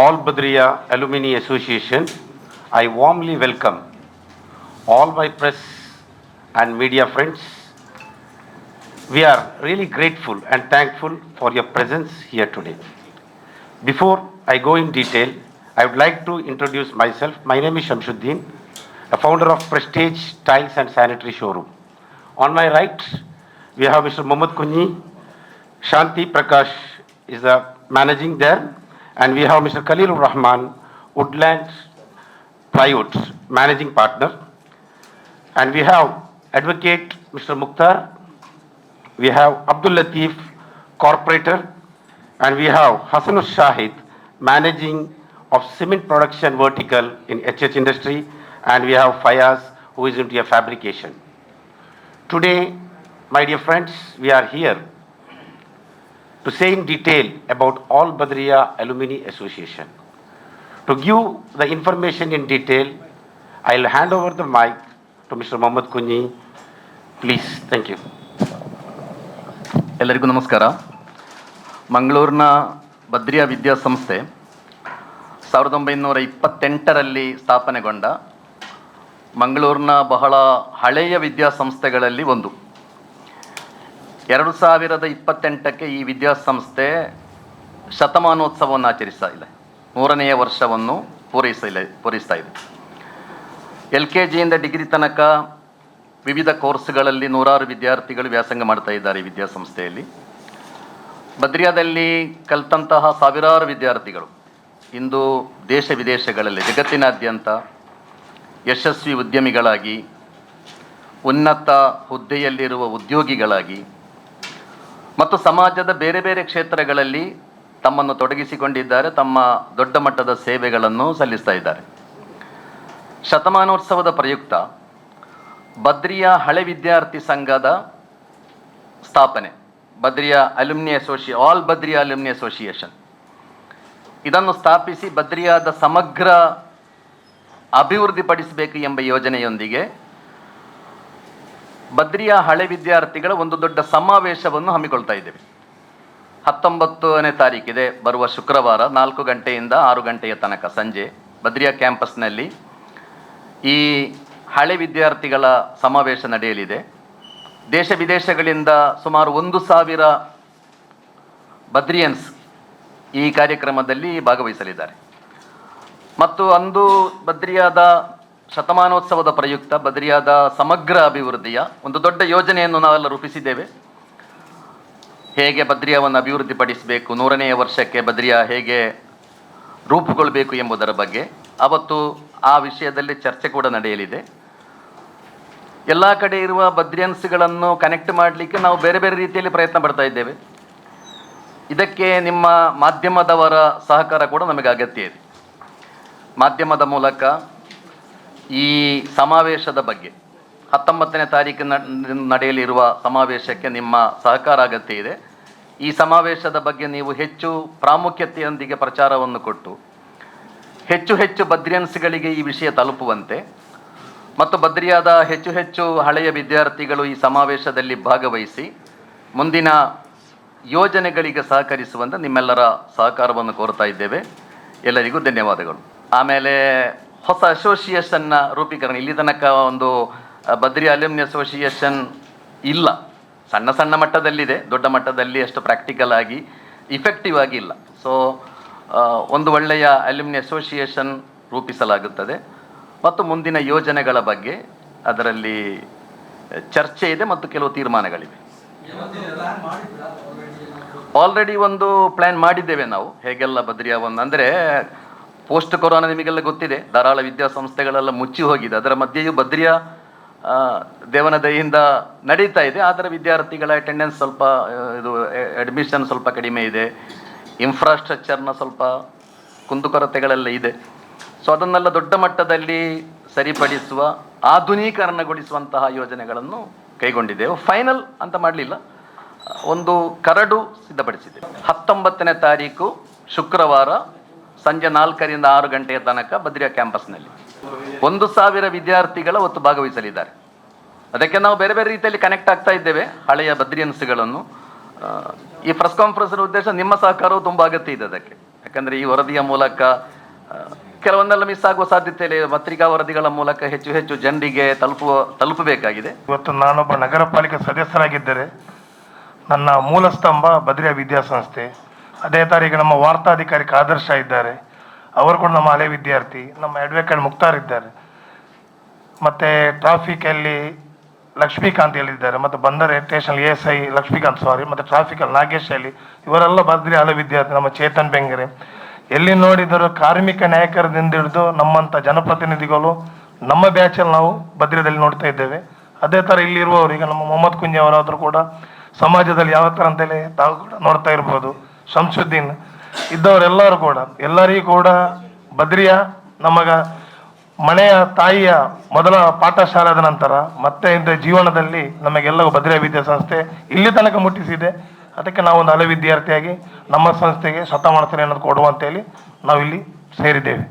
All Badriya Alumni Association, I warmly welcome all my press and media friends. We are really grateful and thankful for your presence here today. Before I go in detail, I would like to introduce myself. My name is Shamsuddin, a founder of Prestige Tiles and Sanitary Showroom. On my right, we have Mr. Mohammad Kunyi, Shanti Prakash is the managing there, and we have Mr. Khalilur Rahman, Woodlands Plywood, managing partner, and we have Advocate Mr. Mukhtar, we have Abdul Latif, corporator, and we have Hassanul Shahid, managing of cement production vertical in HH industry, and we have Fayaz, who is into fabrication. Today, my dear friends, we are here to say in detail about All Badriya Alumni Association. To give the information in detail, I'll hand over the mic to Mr. Mohammad Kunyi. Please, thank you. ಎಲ್ಲರಿಗೂ ನಮಸ್ಕಾರ ಮಂಗಳೂರಿನ ಬದ್ರಿಯಾ ವಿದ್ಯಾಸಂಸ್ಥೆ ಸಾವಿರದ ಒಂಬೈನೂರ ಇಪ್ಪತ್ತೆಂಟರಲ್ಲಿ ಸ್ಥಾಪನೆಗೊಂಡ ಮಂಗಳೂರಿನ ಬಹಳ ಹಳೆಯ ವಿದ್ಯಾಸಂಸ್ಥೆಗಳಲ್ಲಿ ಒಂದು ಎರಡು ಸಾವಿರದ ಇಪ್ಪತ್ತೆಂಟಕ್ಕೆ ಈ ವಿದ್ಯಾಸಂಸ್ಥೆ ಶತಮಾನೋತ್ಸವವನ್ನು ಆಚರಿಸ್ತಾ ಇಲ್ಲ ಮೂರನೆಯ ವರ್ಷವನ್ನು ಪೂರೈಸಲಿ, ಪೂರೈಸ್ತಾ ಇದೆ. ಎಲ್ ಕೆ ಜಿಯಿಂದ ಡಿಗ್ರಿ ತನಕ ವಿವಿಧ ಕೋರ್ಸ್ಗಳಲ್ಲಿ ನೂರಾರು ವಿದ್ಯಾರ್ಥಿಗಳು ವ್ಯಾಸಂಗ ಮಾಡ್ತಾ ಇದ್ದಾರೆ ಈ ವಿದ್ಯಾಸಂಸ್ಥೆಯಲ್ಲಿ. ಬದ್ರಿಯಾದಲ್ಲಿ ಕಲಿತಂತಹ ಸಾವಿರಾರು ವಿದ್ಯಾರ್ಥಿಗಳು ಇಂದು ದೇಶ ವಿದೇಶಗಳಲ್ಲಿ, ಜಗತ್ತಿನಾದ್ಯಂತ ಯಶಸ್ವಿ ಉದ್ಯಮಿಗಳಾಗಿ, ಉನ್ನತ ಹುದ್ದೆಯಲ್ಲಿರುವ ಉದ್ಯೋಗಿಗಳಾಗಿ ಮತ್ತು ಸಮಾಜದ ಬೇರೆ ಬೇರೆ ಕ್ಷೇತ್ರಗಳಲ್ಲಿ ತಮ್ಮನ್ನು ತೊಡಗಿಸಿಕೊಂಡಿದ್ದಾರೆ, ತಮ್ಮ ದೊಡ್ಡ ಮಟ್ಟದ ಸೇವೆಗಳನ್ನು ಸಲ್ಲಿಸ್ತಾ ಇದ್ದಾರೆ. ಶತಮಾನೋತ್ಸವದ ಪ್ರಯುಕ್ತ ಬದ್ರಿಯಾ ಹಳೆ ವಿದ್ಯಾರ್ಥಿ ಸಂಘದ ಸ್ಥಾಪನೆ Badriya alumni ಅಸೋಸಿಯೇ all Badriya alumni association. ಇದನ್ನು ಸ್ಥಾಪಿಸಿ ಬದ್ರಿಯಾದ ಸಮಗ್ರ ಅಭಿವೃದ್ಧಿಪಡಿಸಬೇಕು ಎಂಬ ಯೋಜನೆಯೊಂದಿಗೆ ಬದ್ರಿಯಾ ಹಳೆ ವಿದ್ಯಾರ್ಥಿಗಳ ಒಂದು ದೊಡ್ಡ ಸಮಾವೇಶವನ್ನು ಹಮ್ಮಿಕೊಳ್ತಾ ಇದ್ದೇವೆ. ಹತ್ತೊಂಬತ್ತನೇ ತಾರೀಕಿದೆ, ಬರುವ ಶುಕ್ರವಾರ ನಾಲ್ಕು ಗಂಟೆಯಿಂದ ಆರು ಗಂಟೆಯ ತನಕ ಸಂಜೆ ಬದ್ರಿಯಾ ಕ್ಯಾಂಪಸ್ನಲ್ಲಿ ಈ ಹಳೆ ವಿದ್ಯಾರ್ಥಿಗಳ ಸಮಾವೇಶ ನಡೆಯಲಿದೆ. ದೇಶ ವಿದೇಶಗಳಿಂದ ಸುಮಾರು ಒಂದು ಸಾವಿರ ಬದ್ರಿಯನ್ಸ್ ಈ ಕಾರ್ಯಕ್ರಮದಲ್ಲಿ ಭಾಗವಹಿಸಲಿದ್ದಾರೆ. ಮತ್ತು ಅಂದು ಬದ್ರಿಯಾದ ಶತಮಾನೋತ್ಸವದ ಪ್ರಯುಕ್ತ ಬದರಿಯಾದ ಸಮಗ್ರ ಅಭಿವೃದ್ಧಿಯ ಒಂದು ದೊಡ್ಡ ಯೋಜನೆಯನ್ನು ನಾವೆಲ್ಲ ರೂಪಿಸಿದ್ದೇವೆ. ಹೇಗೆ ಬದ್ರಿಯಾವನ್ನು ಅಭಿವೃದ್ಧಿಪಡಿಸಬೇಕು, ನೂರನೆಯ ವರ್ಷಕ್ಕೆ ಬದ್ರಿಯಾ ಹೇಗೆ ರೂಪುಗೊಳ್ಳಬೇಕು ಎಂಬುದರ ಬಗ್ಗೆ ಅವತ್ತು ಆ ವಿಷಯದಲ್ಲಿ ಚರ್ಚೆ ಕೂಡ ನಡೆಯಲಿದೆ. ಎಲ್ಲ ಕಡೆ ಇರುವ ಬದ್ರಿಯನ್ಸ್ಗಳನ್ನು ಕನೆಕ್ಟ್ ಮಾಡಲಿಕ್ಕೆ ನಾವು ಬೇರೆ ಬೇರೆ ರೀತಿಯಲ್ಲಿ ಪ್ರಯತ್ನ ಪಡ್ತಾ ಇದ್ದೇವೆ. ಇದಕ್ಕೆ ನಿಮ್ಮ ಮಾಧ್ಯಮದವರ ಸಹಕಾರ ಕೂಡ ನಮಗೆ ಅಗತ್ಯ ಇದೆ. ಮಾಧ್ಯಮದ ಮೂಲಕ ಈ ಸಮಾವೇಶದ ಬಗ್ಗೆ. ಹತ್ತೊಂಬತ್ತನೇ ತಾರೀಕು ನಡೆಯಲಿರುವ ಸಮಾವೇಶಕ್ಕೆ ನಿಮ್ಮ ಸಹಕಾರ ಅಗತ್ಯ ಇದೆ. ಈ ಸಮಾವೇಶದ ಬಗ್ಗೆ ನೀವು ಹೆಚ್ಚು ಪ್ರಾಮುಖ್ಯತೆಯೊಂದಿಗೆ ಪ್ರಚಾರವನ್ನು ಕೊಟ್ಟು, ಹೆಚ್ಚು ಹೆಚ್ಚು ಬದ್ರಿಯನ್ಸ್ಗಳಿಗೆ ಈ ವಿಷಯ ತಲುಪುವಂತೆ ಮತ್ತು ಬದ್ರಿಯಾದ ಹೆಚ್ಚು ಹೆಚ್ಚು ಹಳೆಯ ವಿದ್ಯಾರ್ಥಿಗಳು ಈ ಸಮಾವೇಶದಲ್ಲಿ ಭಾಗವಹಿಸಿ, ಮುಂದಿನ ಯೋಜನೆಗಳಿಗೆ ಸಹಕರಿಸುವಂತೆ ನಿಮ್ಮೆಲ್ಲರ ಸಹಕಾರವನ್ನು ಕೋರ್ತಾ ಇದ್ದೇವೆ. ಎಲ್ಲರಿಗೂ ಧನ್ಯವಾದಗಳು. ಆಮೇಲೆ ಹೊಸ ಅಸೋಸಿಯೇಷನ್ನ ರೂಪೀಕರಣ. ಇಲ್ಲಿ ತನಕ ಒಂದು ಬದ್ರಿ ಅಲ್ಯೂಮ್ನಿ ಅಸೋಸಿಯೇಷನ್ ಇಲ್ಲ. ಸಣ್ಣ ಸಣ್ಣ ಮಟ್ಟದಲ್ಲಿದೆ, ದೊಡ್ಡ ಮಟ್ಟದಲ್ಲಿ ಅಷ್ಟು ಪ್ರಾಕ್ಟಿಕಲ್ ಆಗಿ ಇಫೆಕ್ಟಿವ್ ಆಗಿ ಇಲ್ಲ. ಸೊ ಒಂದು ಒಳ್ಳೆಯ ಅಲ್ಯೂಮ್ನಿ ಅಸೋಸಿಯೇಷನ್ ರೂಪಿಸಲಾಗುತ್ತದೆ. ಮತ್ತು ಮುಂದಿನ ಯೋಜನೆಗಳ ಬಗ್ಗೆ ಅದರಲ್ಲಿ ಚರ್ಚೆ ಇದೆ ಮತ್ತು ಕೆಲವು ತೀರ್ಮಾನಗಳಿವೆ. ಆಲ್ರೆಡಿ ಒಂದು ಪ್ಲ್ಯಾನ್ ಮಾಡಿದ್ದೇವೆ ನಾವು. ಹೇಗೆಲ್ಲ ಬದ್ರಿಯಾವನ್ನು ಅಂದರೆ ಪೋಸ್ಟ್ ಕೊರೋನಾ ನಿಮಗೆಲ್ಲ ಗೊತ್ತಿದೆ. ಧಾರಾಳ ವಿದ್ಯಾಸಂಸ್ಥೆಗಳೆಲ್ಲ ಮುಚ್ಚಿ ಹೋಗಿದೆ. ಅದರ ಮಧ್ಯೆಯೂ ಭದ್ರಿಯ ದೇವನ ದಯಿಂದ ನಡೀತಾ ಇದೆ. ಆದರೆ ವಿದ್ಯಾರ್ಥಿಗಳ ಅಟೆಂಡೆನ್ಸ್ ಸ್ವಲ್ಪ ಇದು ಅಡ್ಮಿಷನ್ ಸ್ವಲ್ಪ ಕಡಿಮೆ ಇದೆ. ಇನ್ಫ್ರಾಸ್ಟ್ರಕ್ಚರ್ನ ಸ್ವಲ್ಪ ಕುಂದುಕೊರತೆಗಳೆಲ್ಲ ಇದೆ. ಸೊ ಅದನ್ನೆಲ್ಲ ದೊಡ್ಡ ಮಟ್ಟದಲ್ಲಿ ಸರಿಪಡಿಸುವ, ಆಧುನೀಕರಣಗೊಳಿಸುವಂತಹ ಯೋಜನೆಗಳನ್ನು ಕೈಗೊಂಡಿದ್ದೆವು. ಫೈನಲ್ ಅಂತ ಮಾಡಲಿಲ್ಲ. ಒಂದು ಕರಡು ಸಿದ್ಧಪಡಿಸಿದೆ ಹತ್ತೊಂಬತ್ತನೇ ತಾರೀಕು ಶುಕ್ರವಾರ ಸಂಜೆ ನಾಲ್ಕರಿಂದ ಆರು ಗಂಟೆಯ ತನಕ ಬದ್ರಿಯಾ ಕ್ಯಾಂಪಸ್ನಲ್ಲಿ. ಒಂದು ಸಾವಿರ ವಿದ್ಯಾರ್ಥಿಗಳ ಒತ್ತು ಭಾಗವಹಿಸಲಿದ್ದಾರೆ. ಅದಕ್ಕೆ ನಾವು ಬೇರೆ ಬೇರೆ ರೀತಿಯಲ್ಲಿ ಕನೆಕ್ಟ್ ಆಗ್ತಾ ಇದ್ದೇವೆ. ಹಳೆಯ ಬದ್ರಿಯನ್ಸ್ಗಳನ್ನು ಈ ಪ್ರೆಸ್ ಕಾನ್ಫರೆನ್ಸ್ ಉದ್ದೇಶ ನಿಮ್ಮ ಸಹಕಾರವು ತುಂಬ ಅಗತ್ಯ ಇದೆ ಅದಕ್ಕೆ. ಯಾಕಂದರೆ ಈ ವರದಿಯ ಮೂಲಕ ಕೆಲವೊಂದೆಲ್ಲ ಮಿಸ್ ಆಗುವ ಸಾಧ್ಯತೆ ಇದೆ ಪತ್ರಿಕಾ ವರದಿಗಳ ಮೂಲಕ ಹೆಚ್ಚು ಹೆಚ್ಚು ಜನರಿಗೆ ತಲುಪುವ, ತಲುಪಬೇಕಾಗಿದೆ. ಇವತ್ತು ನಾನೊಬ್ಬ ನಗರ ಪಾಲಿಕೆ ಸದಸ್ಯರಾಗಿದ್ದರೆ, ನನ್ನ ಮೂಲ ಸ್ತಂಭ ಬದ್ರಿಯಾ ವಿದ್ಯಾಸಂಸ್ಥೆ. ಅದೇ ತಾರೀಕು ನಮ್ಮ ವಾರ್ತಾಧಿಕಾರಿ ಕಾದರ್ಶ ಇದ್ದಾರೆ. ಅವರು ಕೂಡ ನಮ್ಮ ಹಳೆ ವಿದ್ಯಾರ್ಥಿ, ನಮ್ಮ ಅಡ್ವೊಕೇಟ್ ಮುಕ್ತಾರ್ ಇದ್ದಾರೆ. ಮತ್ತು ಟ್ರಾಫಿಕಲ್ಲಿ ಲಕ್ಷ್ಮೀಕಾಂತ್ ಹೇಳಿದ್ದಾರೆ, ಮತ್ತು ಬಂದರೆ station A S I Lakshmikanth ಸಾರಿ ಮತ್ತು ಟ್ರಾಫಿಕಲ್ಲಿ ನಾಗೇಶ್ ಅಲ್ಲಿ ಇವರೆಲ್ಲ ಬದ್ರಿ ಹಳೆ ವಿದ್ಯಾರ್ಥಿ ನಮ್ಮ ಚೇತನ್ ಬೆಂಗರೆ. ಎಲ್ಲಿ ನೋಡಿದರೂ ಕಾರ್ಮಿಕ ನಾಯಕರದಿಂದ ಹಿಡಿದು ನಮ್ಮಂಥ ಜನಪ್ರತಿನಿಧಿಗಳು, ನಮ್ಮ ಬ್ಯಾಚಲ್ಲಿ ನಾವು ಭದ್ರದಲ್ಲಿ ನೋಡ್ತಾ ಇದ್ದೇವೆ. ಅದೇ ಥರ ಇಲ್ಲಿರುವವರು, ಈಗ ನಮ್ಮ ಮೊಹಮ್ಮದ್ ಕುಂಜಿ ಅವರಾದರೂ ಕೂಡ ಸಮಾಜದಲ್ಲಿ ಯಾವ ಥರ ಅಂತೇಳಿ ತಾವು ಕೂಡ ನೋಡ್ತಾ ಇರ್ಬೋದು. ಶಂಸುದ್ದೀನ್ ಇದ್ದವರೆಲ್ಲರೂ ಕೂಡ, ಎಲ್ಲರಿಗೂ ಕೂಡ ಬದ್ರಿಯ ನಮಗ ಮನೆಯ ತಾಯಿಯ ಮೊದಲ ಪಾಠಶಾಲಾದ ನಂತರ ಮತ್ತೆ ಇಂಥ ಜೀವನದಲ್ಲಿ ನಮಗೆಲ್ಲವೂ ವಿದ್ಯಾ ಸಂಸ್ಥೆ ಇಲ್ಲಿ ತನಕ ಮುಟ್ಟಿಸಿದೆ. ಅದಕ್ಕೆ ನಾವು ಒಂದು ಹಳೆ ವಿದ್ಯಾರ್ಥಿಯಾಗಿ ನಮ್ಮ ಸಂಸ್ಥೆಗೆ ಶತಮಾನೋತ್ಸವ ಅನ್ನೋದು ಕೊಡುವಂತೇಳಿ ನಾವಿಲ್ಲಿ ಸೇರಿದ್ದೇವೆ.